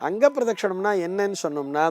அங்க பிரதட்சணம்னா என்னன்னு சொன்னோம்னா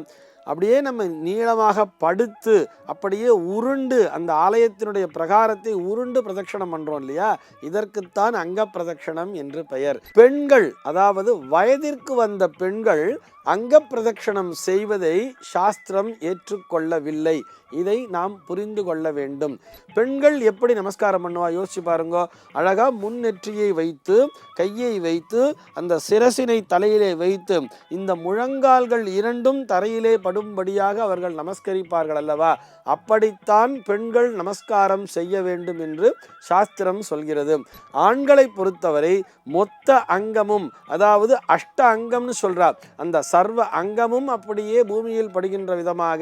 அப்படியே நம்ம நீளமாக படுத்து அப்படியே உருண்டு அந்த ஆலயத்தினுடைய பிரகாரத்தை உருண்டு பிரதட்சணம் பண்ணுறோம் இல்லையா? இதற்குத்தான் அங்க பிரதட்சணம் என்று பெயர். பெண்கள் அதாவது வயதிற்கு வந்த பெண்கள் அங்க பிரதட்சணம் செய்வதை சாஸ்திரம் ஏற்றுக்கொள்ளவில்லை. இதை நாம் புரிந்து கொள்ள வேண்டும். பெண்கள் எப்படி நமஸ்காரம் பண்ணுவா? யோசிச்சு பாருங்க. அழகா முன்னெற்றியை வைத்து கையை வைத்து அந்த சிரசினை தலையிலே வைத்து இந்த முழங்கால்கள் இரண்டும் தரையிலே படும்படியாக அவர்கள் நமஸ்கரிப்பார்கள் அல்லவா? அப்படித்தான் பெண்கள் நமஸ்காரம் செய்ய வேண்டும் என்று சாஸ்திரம் சொல்கிறது. ஆண்களை பொறுத்தவரை மொத்த அங்கமும் அதாவது அஷ்ட அங்கம்னு சொல்றார் அந்த சர்வ அங்கமும் அப்படியே பூமியில் படுகின்ற விதமாக.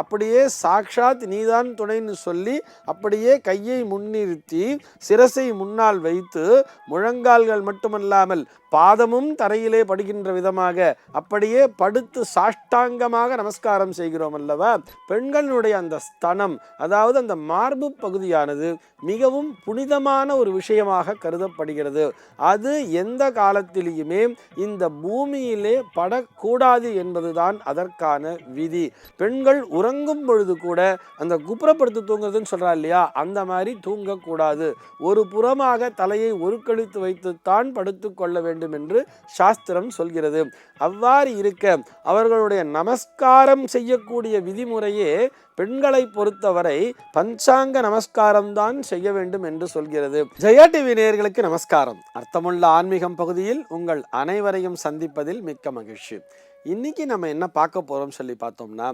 அப்படியே சாக்ஷாத் நீதான் துணைன்னு சொல்லி அப்படியே கையை முன்னிறுத்தி சிரசை முன்னால் வைத்து முழங்கால்கள் மட்டுமல்லாமல் பாதமும் தரையிலே படுகின்ற விதமாக அப்படியே படுத்து சாஷ்டாங்கமாக நமஸ்காரம் செய்கிறோம் அல்லவா? பெண்களுடைய அந்த ஸ்தனம் அதாவது அந்த மார்பு பகுதியானது மிகவும் புனிதமான ஒரு விஷயமாக கருதப்படுகிறது. அது எந்த காலத்திலேயுமே இந்த பூமியிலே படக்கூடாது என்பதுதான் அதற்கான விதி. பெண்கள் உறங்கும் பொழுது கூட அந்த குப்புறப்படுத்து தூங்குறதுன்னு சொல்கிறா இல்லையா? அந்த மாதிரி தூங்கக்கூடாது. ஒரு புறமாக தலையை ஒருக்கழித்து வைத்துத்தான் படுத்துக்கொள்ள வேண்டும் என்று சாஸ்திரம் சொல்கிறது. அவ்வாறு இருக்க அவர்களுடைய நமஸ்காரம் செய்யக்கூடிய விதிமுறையே பெண்களை பொறுத்தவரை பஞ்சாங்க நமஸ்காரம் தான் செய்ய வேண்டும் என்று சொல்கிறது. ஜெயா டிவி நேயர்களுக்கு நமஸ்காரம். அர்த்தமுள்ள ஆன்மீகம் பகுதியில் உங்கள் அனைவரையும் சந்திப்பதில் மிக்க மகிழ்ச்சி. இன்னைக்கு நம்ம என்ன பார்க்க போறோம் சொல்லி பார்த்தோம்னா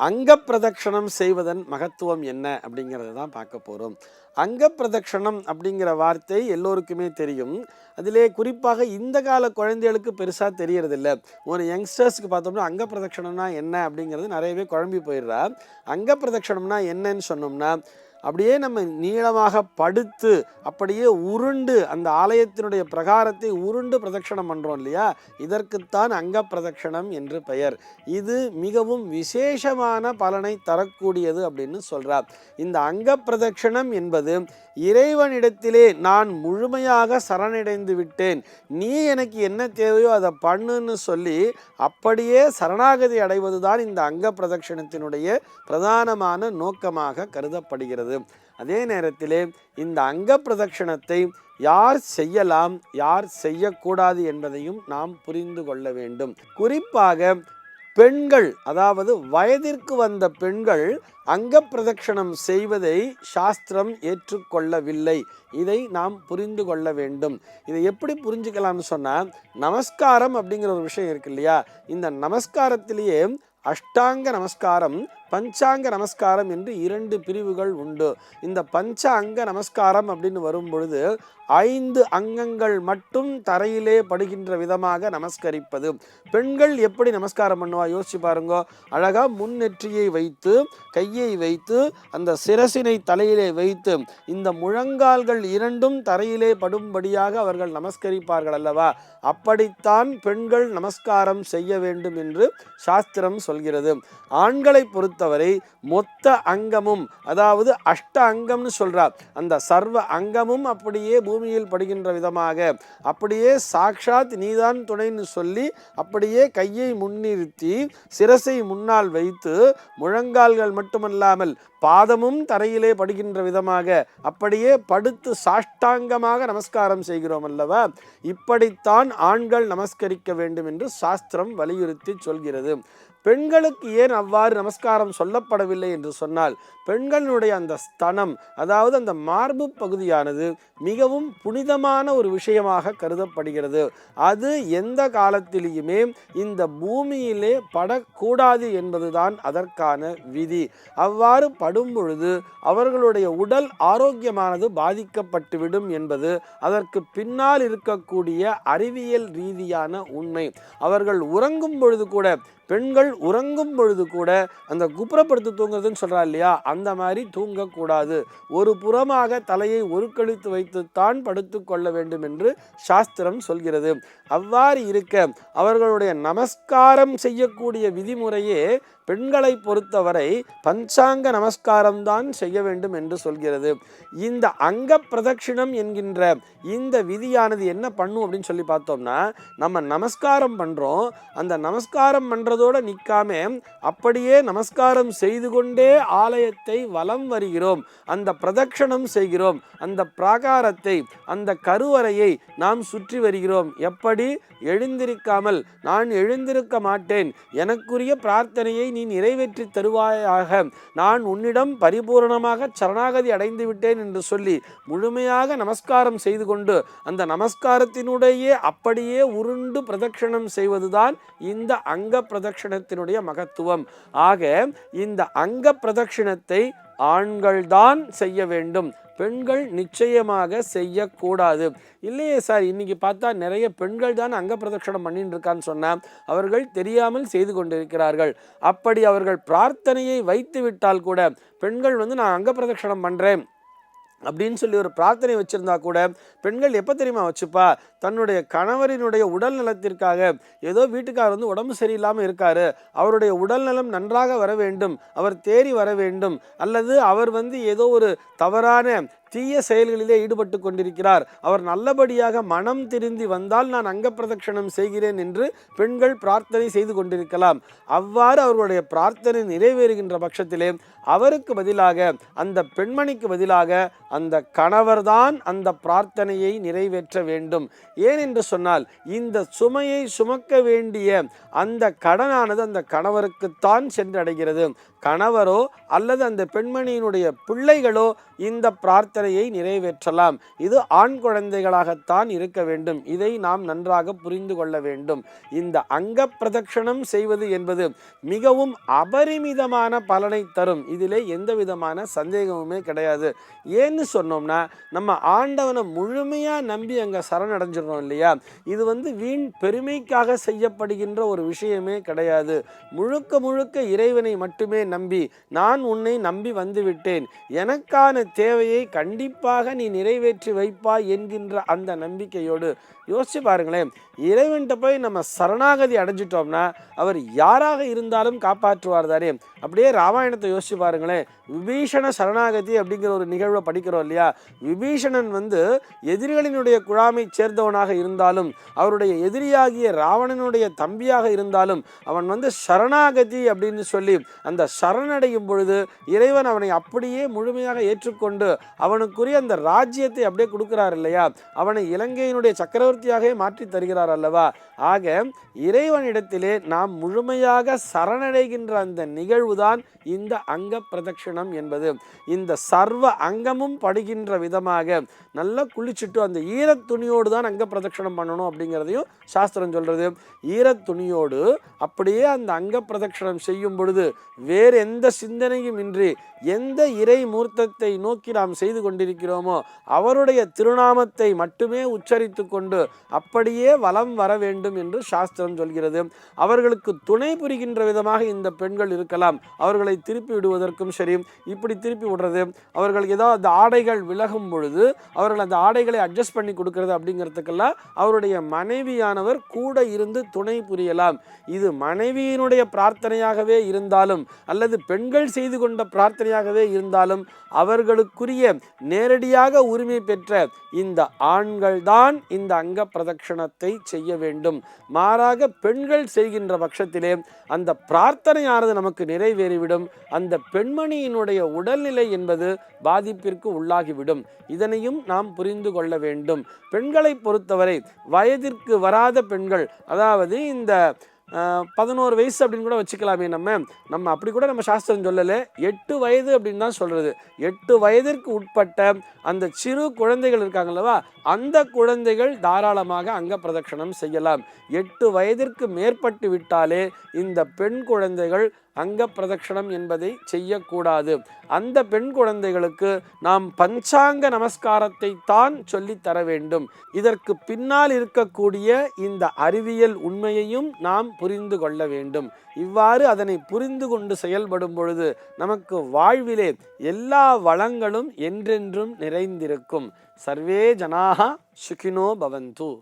அங்க பிரதட்சணம் செய்வதன் மகத்துவம் என்ன அப்படிங்கிறத தான் பார்க்க போகிறோம் அங்க பிரதட்சணம் அப்படிங்கிற வார்த்தை எல்லோருக்குமே தெரியும். அதிலே குறிப்பாக இந்த கால குழந்தைகளுக்கு பெருசாக தெரியறதில்ல. ஒரு யங்ஸ்டர்ஸ்க்கு பார்த்தோம்னா அங்க பிரதட்சணம்னா என்ன அப்படிங்கிறது நிறையவே குழம்பி போயிடுறா. அங்க பிரதட்சணம்னா என்னன்னு சொன்னோம்னா அப்படியே நம்ம நீளமாக படுத்து அப்படியே உருண்டு அந்த ஆலயத்தினுடைய பிரகாரத்தை உருண்டு பிரதட்சணம் பண்ணுறோம் இல்லையா? இதற்குத்தான் அங்க பிரதட்சணம் என்று பெயர். இது மிகவும் விசேஷமான பலனை தரக்கூடியது அப்படின்னு சொல்கிறார் இந்த அங்க பிரதட்சணம் என்பது இறைவனிடத்திலே நான் முழுமையாக சரணடைந்து விட்டேன். நீ எனக்கு என்ன தேவையோ அதை பண்ணுன்னு சொல்லி அப்படியே சரணாகதி அடைவதுதான் இந்த அங்க பிரதட்சணத்தினுடைய பிரதானமான நோக்கமாக கருதப்படுகிறது. அதே நேரத்திலே இந்த அங்க பிரதட்சணத்தை யார் செய்யலாம் யார் செய்யக்கூடாது என்பதையும் நாம் புரிந்து கொள்ள வேண்டும். குறிப்பாக பெண்கள் அதாவது வயதிற்கு வந்த பெண்கள் அங்க பிரதட்சணம் செய்வதை சாஸ்திரம் ஏற்றுக்கொள்ளவில்லை. இதை நாம் புரிந்து கொள்ள வேண்டும். இதை எப்படி புரிஞ்சுக்கலாம்னு சொன்னால் நமஸ்காரம் அப்படிங்கிற ஒரு விஷயம் இருக்கு இல்லையா? இந்த நமஸ்காரத்திலேயே அஷ்டாங்க நமஸ்காரம் பஞ்சாங்க நமஸ்காரம் என்று இரண்டு பிரிவுகள் உண்டு. இந்த பஞ்ச அங்க நமஸ்காரம் அப்படின்னு வரும் பொழுது ஐந்து அங்கங்கள் மட்டும் தரையிலே படுகின்ற விதமாக நமஸ்கரிப்பது. பெண்கள் எப்படி நமஸ்காரம் பண்ணுவா? யோசிச்சு பாருங்க. அழகா முன்னெற்றியை வைத்து கையை வைத்து அந்த சிரசினை தலையிலே வைத்து இந்த முழங்கால்கள் இரண்டும் தரையிலே படும்படியாக அவர்கள் நமஸ்கரிப்பார்கள் அல்லவா? அப்படித்தான் பெண்கள் நமஸ்காரம் செய்ய வேண்டும் என்று சாஸ்திரம் சொல்கிறது. ஆண்களை பொறுத்தவரை மொத்த அங்கமும் அதாவது அஷ்ட அங்கம்னு சொல்கிறார் அந்த சர்வ அங்கமும் அப்படியே பூமியில் படுகின்ற விதமாக அப்படியே சாக்ஷாத் நீதான் துணைன்னு சொல்லி அப்படியே கையை முன்னிறுத்தி சிரசை முன்னால் வைத்து முழங்கால்கள் மட்டுமல்லாமல் பாதமும் தரையிலே படுகின்ற விதமாக அப்படியே படுத்து சாஷ்டாங்கமாக நமஸ்காரம் செய்கிறோம் அல்லவா? இப்படித்தான் ஆண்கள் நமஸ்கரிக்க வேண்டும் என்று சாஸ்திரம் வலியுறுத்தி சொல்கிறது. பெண்களுக்கு ஏன் அவ்வாறு நமஸ்காரம் சொல்லப்படவில்லை என்று சொன்னால் பெண்களினுடைய அந்த ஸ்தனம் அதாவது அந்த மார்பு பகுதியானது மிகவும் புனிதமான ஒரு விஷயமாக கருதப்படுகிறது. அது எந்த காலத்திலேயுமே இந்த பூமியிலே படக்கூடாது என்பதுதான் அதற்கான விதி. அவ்வாறு படும் பொழுது அவர்களுடைய உடல் ஆரோக்கியமானது பாதிக்கப்பட்டுவிடும் என்பது அதற்கு பின்னால் இருக்கக்கூடிய அறிவியல் ரீதியான உண்மை. அவர்கள் உறங்கும் பொழுது கூட பெண்கள் உறங்கும் பொழுது கூட அந்த குப்புறப்படுத்து தூங்குறதுன்னு சொல்கிறா இல்லையா? அந்த மாதிரி தூங்கக்கூடாது. ஒரு புறமாக தலையை ஒருக்கழித்து வைத்துத்தான் படுத்து கொள்ள வேண்டும் என்று சாஸ்திரம் சொல்கிறது. அவ்வாறு இருக்க அவர்களுடைய நமஸ்காரம் செய்யக்கூடிய விதிமுறையே பெண்களை பொறுத்தவரை பஞ்சாங்க நமஸ்காரம் தான் செய்ய வேண்டும் என்று சொல்கிறது. இந்த அங்க பிரதட்சிணம் என்கின்ற இந்த விதியானது என்ன பண்ணும் அப்படின்னு சொல்லி பார்த்தோம்னா நம்ம நமஸ்காரம் பண்றோம். அந்த நமஸ்காரம் பண்றதோட நிற்காம அப்படியே நமஸ்காரம் செய்து கொண்டே ஆலயத்தை வலம் வருகிறோம். அந்த பிரதட்சணம் செய்கிறோம். அந்த பிராகாரத்தை அந்த கருவறையை நாம் சுற்றி வருகிறோம். எப்படி? எழுந்திருக்காமல். நான் எழுந்திருக்க மாட்டேன். எனக்குரிய பிரார்த்தனையை நீ நிறைவேற்றி தருவாயாக. நான் உன்னிடம் பரிபூரணமாக சரணாகதி அடைந்து விட்டேன் என்று சொல்லி முழுமையாக நமஸ்காரம் செய்து கொண்டு அந்த நமஸ்காரத்தினுடைய அப்படியே உருண்டு பிரதட்சணம் செய்வதுதான் இந்த அங்க பிரதட்சணத்தினுடைய மகத்துவம். ஆக இந்த அங்க பிரதட்சிணத்தை ஆண்கள்தான் செய்ய வேண்டும். பெண்கள் நிச்சயமாக செய்யக்கூடாது. இல்லையே சார் இன்னைக்கு பார்த்தா நிறைய பெண்கள் தான் அங்க பிரதட்சணம் பண்ணிட்டு இருக்கான்னு சொன்னால் அவர்கள் தெரியாமல் செய்து கொண்டிருக்கிறார்கள். அப்படி அவர்கள் பிரார்த்தனையை வைத்து விட்டால் கூட பெண்கள் வந்து நான் அங்க பிரதட்சணம் பண்றேன். அப்படின்னு சொல்லி ஒரு பிரார்த்தனை வச்சுருந்தா கூட பெண்கள் எப்போ தெரியுமா வச்சுப்பா தன்னுடைய கணவரினுடைய உடல் நலத்திற்காக ஏதோ வீட்டுக்கார் வந்து உடம்பு சரியில்லாமல் இருக்கார் அவருடைய உடல் நலம் நன்றாக வர வேண்டும் அவர் தேறி வர வேண்டும் அல்லது அவர் வந்து ஏதோ ஒரு தவறான தீய செயல்களிலே ஈடுபட்டு கொண்டிருக்கிறார். அவர் நல்லபடியாக மனம் திருந்தி வந்தால் நான் அங்க பிரதட்சணம் செய்கிறேன் என்று பெண்கள் பிரார்த்தனை செய்து கொண்டிருக்கலாம். அவ்வாறு அவர்களுடைய பிரார்த்தனை நிறைவேறுகின்ற பட்சத்திலே அவருக்கு பதிலாக அந்த பெண்மணிக்கு பதிலாக அந்த கணவர்தான் அந்த பிரார்த்தனையை நிறைவேற்ற வேண்டும். ஏன் என்று சொன்னால் இந்த சுமையை சுமக்க வேண்டிய அந்த கடனானது அந்த கணவருக்குத்தான் சென்றடைகிறது. கணவரோ அல்லது அந்த பெண்மணியினுடைய பிள்ளைகளோ இந்த பிரார்த்தனையை நிறைவேற்றலாம். இது ஆண் குழந்தைகளாகத்தான் இருக்க வேண்டும். இதை நாம் நன்றாக புரிந்து கொள்ள வேண்டும். இந்த அங்க பிரதட்சணம் செய்வது என்பது மிகவும் அபரிமிதமான பலனை தரும். இதிலே எந்த விதமான சந்தேகமுமே கிடையாது. ஏன்னு சொன்னோம்னா நம்ம ஆண்டவனை முழுமையாக நம்பி அங்கே சரணடைஞ்சிடறோம் இல்லையா? இது வந்து வீண் பெருமைக்காக செய்யப்படுகின்ற ஒரு விஷயமே கிடையாது. முழுக்க முழுக்க இறைவனை மட்டுமே நம்பி நான் உன்னை நம்பி வந்துவிட்டேன். எனக்கான தேவையை கண்டிப்பாக நீ நிறைவேற்றி வைப்பாய் என்கின்ற அந்த நம்பிக்கையோடு யோசிச்சு பாருங்களேன். இறைவன்கிட்ட போய் நம்ம சரணாகதி அடைஞ்சிட்டோம்னா அவர் யாராக இருந்தாலும் காப்பாற்றுவார் தானே. அப்படியே ராமாயணத்தை யோசிச்சு பாருங்களேன். விபீஷண சரணாகதி அப்படிங்கிற ஒரு நிகழ்வை படிக்கிறோம் இல்லையா? விபீஷணன் வந்து எதிரிகளினுடைய குழாமை சேர்ந்தவனாக இருந்தாலும் அவருடைய எதிரியாகிய ராவணனுடைய தம்பியாக இருந்தாலும் அவன் வந்து சரணாகதி அப்படின்னு சொல்லி அந்த சரணடையும் பொழுது இறைவன் அவனை அப்படியே முழுமையாக ஏற்றுக்கொண்டு அவனுக்குரிய அந்த ராஜ்யத்தை அப்படியே கொடுக்கிறார் இல்லையா? அவனை இலங்கையினுடைய சக்கரவர்த்தியாகவே மாற்றி தருகிறார் அல்லவா? ஆக இறைவனிடத்திலே நாம் முழுமையாக சரணடைகின்ற அந்த நிகழ்வுதான் இந்த அங்க பிரதட்சிணம் என்பது. இந்த சர்வ அங்கமும் படுகின்ற விதமாக நல்லா குளிச்சுட்டு அந்த ஈரத் துணியோடு தான் அங்க பிரதட்சிணம் பண்ணணும் அப்படிங்கிறதையும் சாஸ்திரம் சொல்றது. ஈரத் துணியோடு அப்படியே அந்த அங்க பிரதட்சிணம் செய்யும் பொழுது வேறு வேறு எந்த சிந்தனையும் இன்றி எந்த இறை மூர்த்தத்தை நோக்கி நாம் செய்து கொண்டிருக்கிறோமோ அவருடைய திருநாமத்தை மட்டுமே உச்சரித்து கொண்டு அப்படியே வலம் வர வேண்டும் என்று சாஸ்திரம் சொல்கிறது. அவர்களுக்கு துணை புரிகின்ற விதமாக இந்த பெண்கள் இருக்கலாம். அவர்களை திருப்பி விடுவதற்கும் சரி இப்படி திருப்பி விடுறது. அவர்கள் ஏதோ அந்த ஆடைகள் விலகும் பொழுது அவர்கள் அந்த ஆடைகளை அட்ஜஸ்ட் பண்ணி கொடுக்கறது அப்படிங்கிறதுக்கெல்லாம் அவருடைய மனைவியானவர் கூட இருந்து துணை புரியலாம். இது மனைவியினுடைய பிரார்த்தனையாகவே இருந்தாலும் அல்ல அல்லது பெண்கள் செய்து கொண்ட பிரார்த்தனையாகவே இருந்தாலும் அவர்களுக்குரிய நேரடியாக உரிமை பெற்ற இந்த ஆண்கள்தான் இந்த அங்க பிரதட்சணத்தை செய்ய வேண்டும். மாறாக பெண்கள் செய்கின்ற பட்சத்திலே அந்த பிரார்த்தனையானது நமக்கு நிறைவேறிவிடும். அந்த பெண்மணியினுடைய உடல்நிலை என்பது பாதிப்பிற்கு உள்ளாகிவிடும். இதனையும் நாம் புரிந்து கொள்ள வேண்டும். பெண்களை பொறுத்தவரை வயதிற்கு வராத பெண்கள் அதாவது இந்த பதினோரு வயசு அப்படின்னு கூட வச்சுக்கலாமே நம்ம. நம்ம அப்படி கூட நம்ம சாஸ்திரம் சொல்லலை. எட்டு வயது அப்படின்னு தான் சொல்கிறது எட்டு வயதிற்கு உட்பட்ட அந்த சிறு குழந்தைகள் இருக்காங்கல்லவா அந்த குழந்தைகள் தாராளமாக அங்க பிரதட்சணம் செய்யலாம். எட்டு வயதிற்கு மேற்பட்டு விட்டாலே இந்த பெண் குழந்தைகள் அங்க பிரதட்சணம் என்பதை செய்யக்கூடாது. அந்த பெண் குழந்தைகளுக்கு நாம் பஞ்சாங்க நமஸ்காரத்தை தான் சொல்லித்தர தர வேண்டும். இதற்கு பின்னால் இருக்கக்கூடிய இந்த அறிவியல் உண்மையையும் நாம் புரிந்து கொள்ள வேண்டும். இவ்வாறு அதனை புரிந்து கொண்டு செயல்படும் பொழுது நமக்கு வாழ்விலே எல்லா வளங்களும் என்றென்றும் நிறைந்திருக்கும். சர்வே ஜனாக சுகினோ பவந்து.